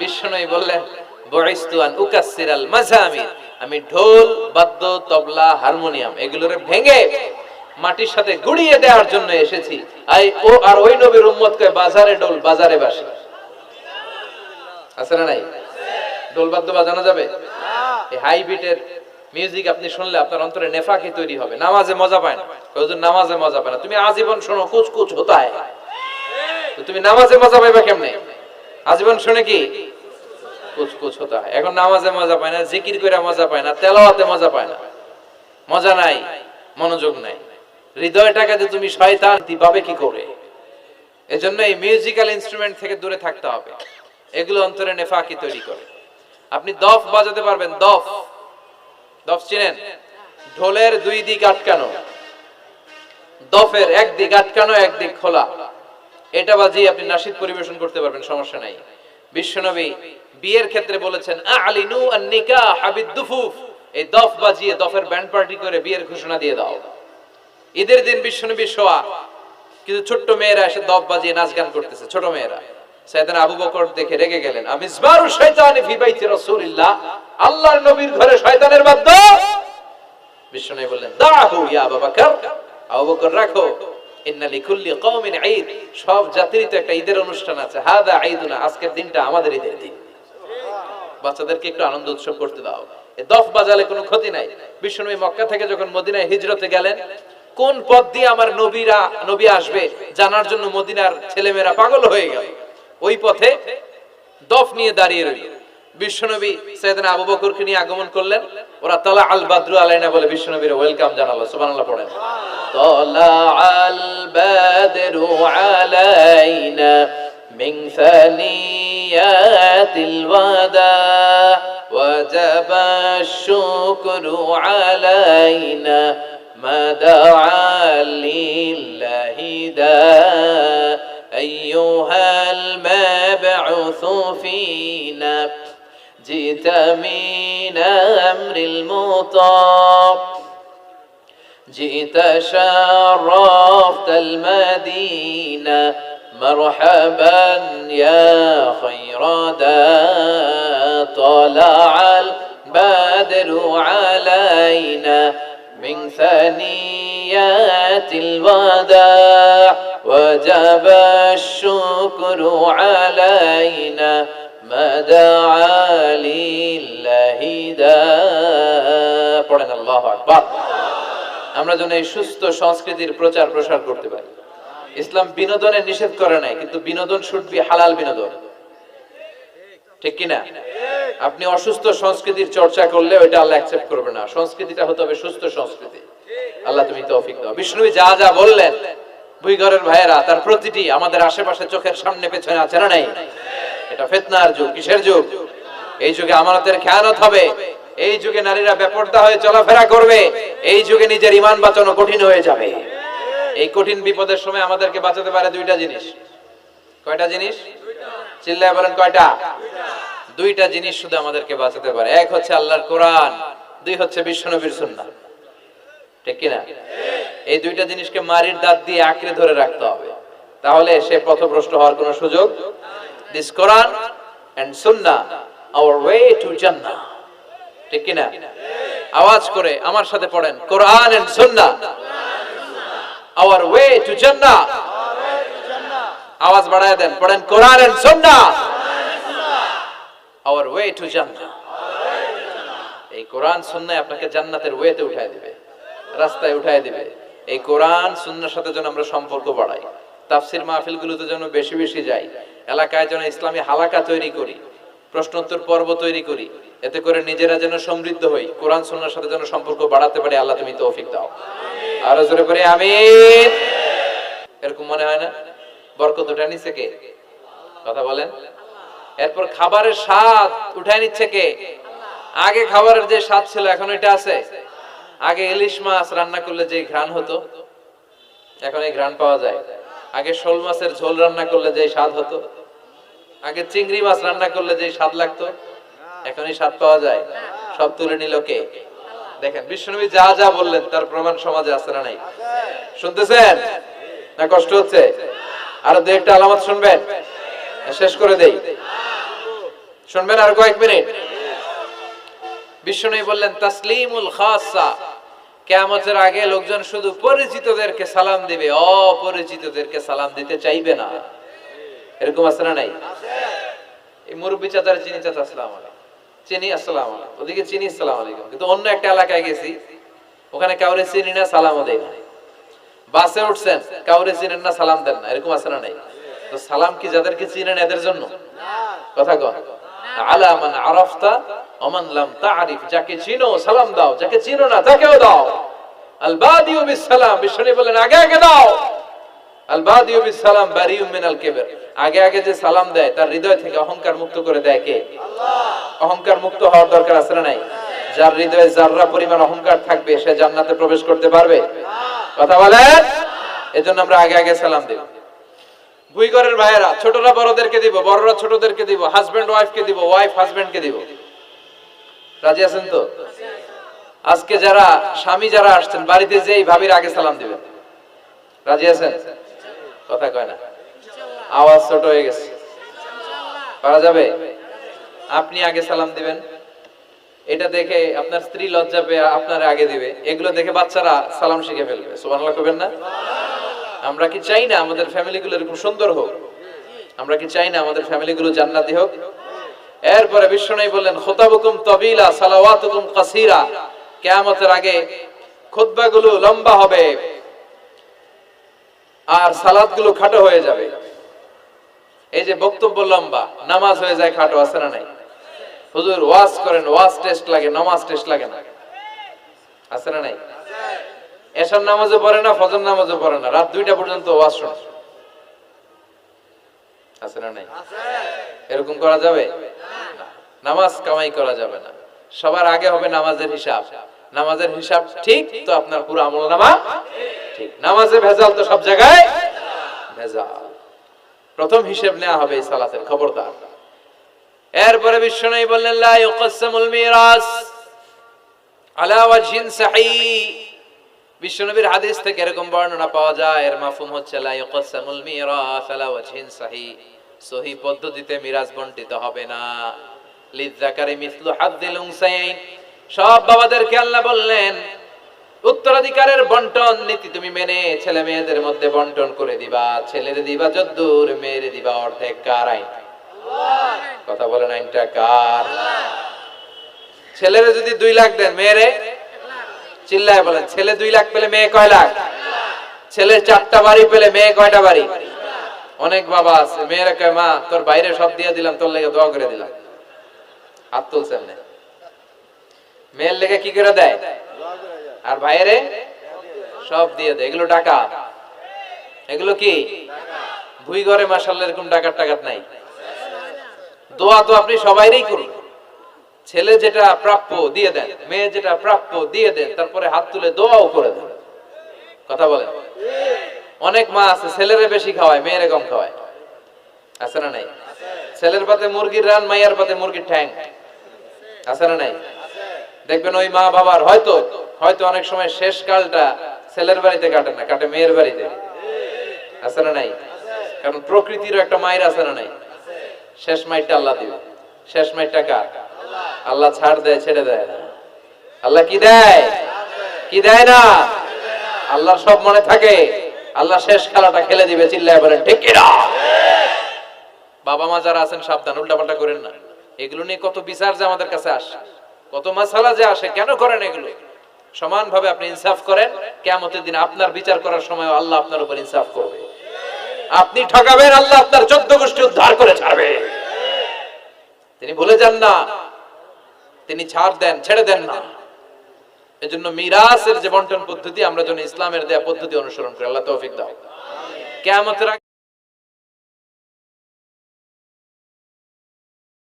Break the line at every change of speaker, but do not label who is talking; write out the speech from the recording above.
বিষ্ণুই বললেন উকাসসিরাল মাজামির আমি ঢোল, বাদ্য, তবলা, হারমোনিয়াম এগুলোরে ভেঙে মাটির সাথে গুড়িয়ে দেওয়ার জন্য এসেছি। আই ও আর ওই নবীর বাজারে ডোল বাজারে বাসি। আছে না নাই? ডোল বাদ্য বাজানো যাবে? এই হাই বিটের মিউজিক আপনি শুনলে আপনার অন্তরে নেফাকি তৈরি হবে। নামাজে মজা পায় না। কয় হুজুর, নামাজে মজা পায় না। তুমি আজীবন শোনো কুচ কুচ হতা তো তুমি নামাজে মজা পাইবা কেমনে? আজীবন শুনে কি? হতা হয়। এখন নামাজে মজা পায় না, জিকির করে মজা পায় না, তেলাওয়াতে মজা পায় না। মজা নাই, মনোযোগ নাই। হৃদয়টাকে যে তুমি শয়তান দি পাবে কি করে? এজন্য এই মিউজিক্যাল ইনস্ট্রুমেন্ট থেকে দূরে থাকতে হবে। এগুলো অন্তরে নেফাকি তৈরি করে। আপনি দফ বাজাতে পারবেন, দফ। দফ চিনেন? ঢোলের দুই দিক আটকানো। দফের এক দিক আটকানো এক দিক খোলা। এটা বাজিয়ে আপনি নাসিদ পরিবেশন করতে পারবেন, সমস্যা নাই। বিশ্বনবী বিয়ের ক্ষেত্রে বলেছেন, আলিনু এই দফ বাজিয়ে দফের ব্যান্ড পার্টি করে বিয়ের ঘোষণা দিয়ে দাও। ঈদের দিন বিশ্বনবী শোয়া, কিন্তু ছোট্ট মেয়েরা এসে দফ বাজিয়ে নাচ গান করতেছে, ছোট মেয়েরা। সাইয়েদনা আবু বকর দেখে রেগে গেলেন আমি ইসবারু ফি বাইতি আল্লাহর নবীর ঘরে শয়তানের বাদ্য। বিশ্বনবী বললেন, দাহু ইয়া আবু বকর। আবু বকর, রাখো। ইন্না লিকুল্লি কওমিন ঈদ। সব জাতিরই তো একটা ঈদের অনুষ্ঠান আছে। হাদা ঈদুনা। আজকের দিনটা আমাদের ঈদের দিন। বাচ্চাদেরকে একটু আনন্দ উৎসব করতে দাও। দফ বাজালে কোনো ক্ষতি নাই। বিশ্বনবী মক্কা থেকে যখন মদিনায় হিজরতে গেলেন, কোন পথ দিয়ে আমার নবীরা, নবী আসবে জানার জন্য মদিনার ছেলেমেয়েরা পাগল হয়ে গেল? ওই পথে দফ নিয়ে দাঁড়িয়ে রইল। বিশ্বনবী সৈয়দনা আবু বকরকে নিয়ে আগমন করলেন। ওরা তালা আল বাদরু আলাইনা বলে বিশ্বনবীর ওয়েলকাম জানালো। সুবহানাল্লাহ পড়েন। তালা আল বাদরু আলাইনা মিন من ثنيات الوداع وجب الشكر علينا ما دعا لله داع أيها المبعوث فينا جئت من أمر المطاع جئت شرفت المدينة مرحبا يا خير دا طلع البدر علينا من ثنيات الوداع وجب الشكر علينا ما دعا لله دا পড়েন আল্লাহু আকবার আমরা যেন এই সুস্থ সংস্কৃতির প্রচার প্রসার করতে পারি ইসলাম বিনোদনের নিষেধ করে নাই, কিন্তু বিনোদন শুড বি হালাল বিনোদন। ঠিক কিনা? আপনি অসুস্থ সংস্কৃতির চর্চা করলে ওইটা আল্লাহ অ্যাকসেপ্ট করবে না। সংস্কৃতিটা হতে হবে সুস্থ সংস্কৃতি। আল্লাহ তুমি তৌফিক দাও। বিষ্ণুবী যা যা বললেন ভুইঘরের ভাইয়েরা, তার প্রতিটি আমাদের আশেপাশে চোখের সামনে, পেছনে আছে না নাই? এটা ফেতনার যুগ, কিসের যুগ? এই যুগে আমানতের খেয়ানত হবে। এই যুগে নারীরা বেপর্দা হয়ে চলাফেরা করবে। এই যুগে নিজের ইমান বাঁচানো কঠিন হয়ে যাবে। এই কঠিন বিপদের সময় আমাদেরকে বাঁচাতে পারে দুইটা জিনিস। কয়টা জিনিস? চিল্লায় বলেন কয়টা? দুইটা জিনিস শুধু আমাদেরকে বাঁচাতে পারে। এক হচ্ছে আল্লাহর কোরআন, দুই হচ্ছে বিশ্বনবীর সুন্নাহ। ঠিক কিনা? এই দুইটা জিনিসকে মারির দাঁত দিয়ে আঁকড়ে ধরে রাখতে হবে। তাহলে সে পথভ্রষ্ট হওয়ার কোনো সুযোগ this Quran and Sunnah our way to জান্নাহ ঠিক কিনা? আওয়াজ করে আমার সাথে পড়েন Quran and Sunnah our way to জান্নাহ আওয়াজ বাড়ায় দেন, পড়েন Quran and Sunnah. Our way to জান্নাহ এই কোরআন, সুন্নাহ আপনাকে জান্নাতের ওয়েতে উঠায় দিবে। রাস্তায় উঠায় দিবে। এই কোরআন, সুন্নাহর সাথে যেন আমরা সম্পর্ক বাড়াই। তাফসির মাহফিলগুলোতে যেন বেশি বেশি যাই। এলাকায় যেন ইসলামী হালাকা তৈরি করি। প্রশ্নোত্তর পর্ব তৈরি করি। এতে করে নিজেরা যেন সমৃদ্ধ হই। কোরআন সুন্নাহর সাথে যেন সম্পর্ক বাড়াতে পারি, আল্লাহ তুমি তৌফিক দাও। আরও জোরে করে আমিন। এরকম মনে হয় না? বরকত উঠে নিচ্ছে কে? কথা বলেন। এরপর খাবারের স্বাদ উঠায় নিচ্ছে কে? আগে খাবারের যে স্বাদ ছিল, এখন এটা আছে। আগে ইলিশ মাছ রান্না করলে যে ঘ্রাণ হতো, এখন এই ঘ্রাণ পাওয়া যায়। আগে শোল মাছের ঝোল রান্না করলে যে স্বাদ হতো। আগে চিংড়ি মাছ রান্না করলে যে স্বাদ লাগতো এখন এই স্বাদ পাওয়া যায়। সব তুলে নিল কে? দেখেন, বিশ্বনবী যা যা বললেন, তার প্রমাণ সমাজে আছে না নাই? শুনতেছেন? না কষ্ট হচ্ছে? আরও দু একটা আলামত শুনবেন? শেষ করে দেই। শুনবেন আর কয়েক মিনিট? বিষ্ণু বললেন, তাসলিমুল খাসা। কেয়ামতের আগে লোকজন শুধু পরিচিতদেরকে সালাম দিবে, অপরিচিতদেরকে সালাম দিতে চাইবে না। এরকম আছে না নাই? এই মুরব্বী চাচার চিনি চাচা, আসসালাম চিনি, আসসালাম ওদিকে চিনি, আসসালাম আলাইকুম। কিন্তু অন্য একটা এলাকায় গেছি। ওখানে কাউরে চিনি না, সালামও দেয় না। বাসে উঠছেন, কাউরে চিনেন না, সালাম দেন না। এরকম আছে না নাই? তো সালাম কি যাদেরকে চিনেন এদের জন্য? কথা কন। আলা মান আরাফতা ওমান লাম তারিফ। যাকে চিনো, সালাম দাও। যাকে চিনো না, তাকেও দাও। আল বাদিউ বিস সালাম। বলেন আগে আগে দাও। আল বাদিউ বিস সালাম, বারিউ মিনাল কিবর। আগে আগে যে সালাম দেয়, তার হৃদয় থেকে অহংকার মুক্ত করে দেয় কে? অহংকার মুক্ত হওয়ার দরকার আছে না নাই? যার হৃদয়ে যাররা পরিমাণ অহংকার থাকবে, সে জান্নাতে প্রবেশ করতে পারবে। কথা বলেন? এজন্য আমরা আগে আগে সালাম দেব দুই ঘরের ভাইয়েরা, ছোটরা বড়দেরকে দিব, বড়রা ছোটদেরকে দিব হাজবেন্ড ওয়াইফকে দিব ওয়াইফ হাজবেন্ডকে দিব। রাজি আছেন তো? আজকে যারা, স্বামী যারা আসছেন, বাড়িতে যেই ভাবির আগে সালাম দিবেন। রাজি আছেন? কথা কয় না। আওয়াজ ছোট হয়ে গেছে। পারা যাবে? আপনি আগে সালাম দিবেন। এটা দেখে আপনার স্ত্রী লজ্জা পেয়ে আপনার আগে দিবে। এগুলো দেখে বাচ্চারা সালাম শিখে ফেলবে। সুবহানাল্লাহ কবেন না? আমরা কি চাই না আমাদের ফ্যামিলিগুলো এরকম সুন্দর হোক? আমরা কি চাই না আমাদের ফ্যামিলিগুলো জান্নাতি হোক? এরপরে বিশ্বনবী বললেন, খোতাবুকুম তবিলা, সালাওয়াতুকুম কাসীরা। কিয়ামতের আগে খুতবাগুলো লম্বা হবে। আর সালাতগুলো খাটো হয়ে যাবে। এই যে বক্তব্য লম্বা, নামাজ হয়ে যায় খাটো, আছে না নাই? হুজুর, ওয়াজ করেন, ওয়াজ টেস্ট লাগে, নামাজ টেস্ট লাগে না। আছে না নাই? এশার নামাজও পড়ে না, ফজর নামাজও পড়ে না, রাত দুইটা পর্যন্ত ওয়াজ শোনে আছে না নাই? এরকম করা যাবে। নামাজ কামাই করা যাবে না। সবার আগে হবে নামাজের হিসাব। নামাজের হিসাব ঠিক তো আপনার পুরো আমল নামা? ঠিক। নামাজে ভেজাল তো সব জায়গায়? ভেজাল। প্রথম হিসেব নেওয়া হবে এই সালাতের খবরদার। এরপরে বললেন আলা ওয়াজহিন সাহি। বিশ্বনবীর হাদিস থেকে এরকম বর্ণনা পাওয়া যায়, এর মাফুম হচ্ছে সাহি। পদ্ধতিতে মিরাজ বন্টিত হবে না। লিযাকারি মিসলু হাদ্দিল সব বাবাদেরকে আল্লাহ বললেন উত্তরাধিকারের বন্টন, নীতি তুমি মেনে ছেলে মেয়েদের মধ্যে বন্টন করে দিবা। ছেলের দিবা যদ্দুর, মেয়ের দিবা অর্ধেক কার আইন? কথা বলেন আইনটা কার? ছেলেরে যদি দুই লাখ দেন, মেয়েরে? চিল্লায় বলেন, ছেলে দুই লাখ পেলে মেয়ে কয় লাখ? ছেলে চারটা বাড়ি পেলে মেয়ে কয়টা বাড়ি? অনেক বাবা আছে, মেয়েরা কয়, মা, তোর বাইরে সব দিয়ে দিলাম, তোর লেগে দোয়া করে দিলাম। হাত তুলছে মেয়ের লেগে কি করে দেয়? আর বাইরে সব দিয়ে দেয় এগুলো টাকা। এগুলো কি? ভুই ঘরে মাসাল্লাহ এরকম টাকার টাকার নাই। দোয়া তো আপনি সবাইরই করুন। ছেলে যেটা প্রাপ্য দিয়ে দেন, মেয়ে যেটা প্রাপ্য দিয়ে দেন, তারপরে হাত তুলে দোয়াও করে দেন। কথা বলেন? অনেক মা আছে, ছেলেরে বেশি খাওয়ায়, মেয়েরে কম খাওয়ায়। আছে না নাই? ছেলের পাতে মুরগির রান, মাইয়ার পাতে মুরগির ঠ্যাং। আছে না নাই? দেখবেন ওই মা বাবার হয়তো হয়তো অনেক সময় শেষ কালটা ছেলের বাড়িতে কাটে না, কাটে মেয়ের বাড়িতে। আছে না নাই? কারণ প্রকৃতির একটা মায়ের আছে না নাই? শেষ মাইটটা আল্লাহ দিবে। শেষ মাইটটা কার? আল্লাহ ছাড় দেয়, ছেড়ে দেয়। না আল্লাহ কি দেয়? কি দেয় না? আল্লাহ সব মনে থাকে। আল্লাহ শেষ খেলাটা খেলে দিবে, চিল্লায় বলেন, ঠিক কিনা বাবা মা যারা আছেন, সাবধান, উল্টাপাল্টা করেন না। এগুলো নিয়ে কত বিচার যে আমাদের কাছে আসে। কত মাসালা যে আসে, কেন করেন এগুলো? সমানভাবে আপনি ইনসাফ করেন কেমতের দিন আপনার বিচার করার সময় আল্লাহ আপনার উপর ইনসাফ করবে। আপনি ঠকাবেন আল্লাহ আপনার চোদ্দ গোষ্ঠী উদ্ধার করে ছাড়বে। তিনি ভুলে যান না, তিনি ছাড় দেন, ছেড়ে দেন না। এজন্য মিরাসের যে বন্টন পদ্ধতি আমরা যেন ইসলামের দেয়া পদ্ধতি অনুসরণ করি। আল্লাহ তৌফিক দাও। কেয়ামতের আগে